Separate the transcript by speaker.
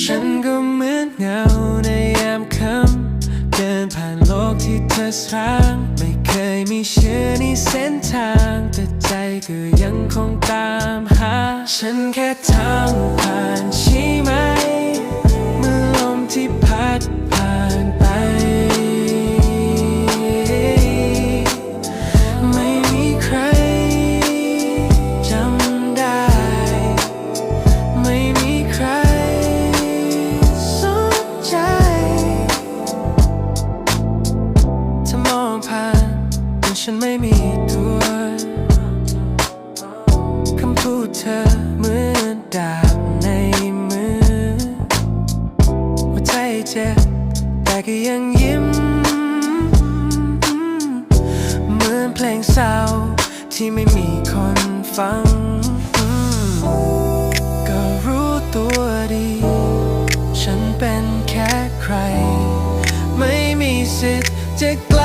Speaker 1: ฉันก็เหมือนเงาในยามค่ำเดินผ่านโลกที่เธอสร้าง ไม่เคยมีชื่อในเส้นทาง แต่ใจก็ยังคงตามหา ฉันแค่ทางผ่านใช่ไหม เมื่อลมที่พัดผ่านันไม่มีตัวคำพูดเธอเหมือนดาบในมือหัวใจเจ็บแต่ก็ยังยิ้ม เหมือนเพลงเศร้าที่ไม่มีคนฟัง ก็รู้ตัวดี ฉันเป็นแค่ใคร ไม่มีสิทธิ์จะกล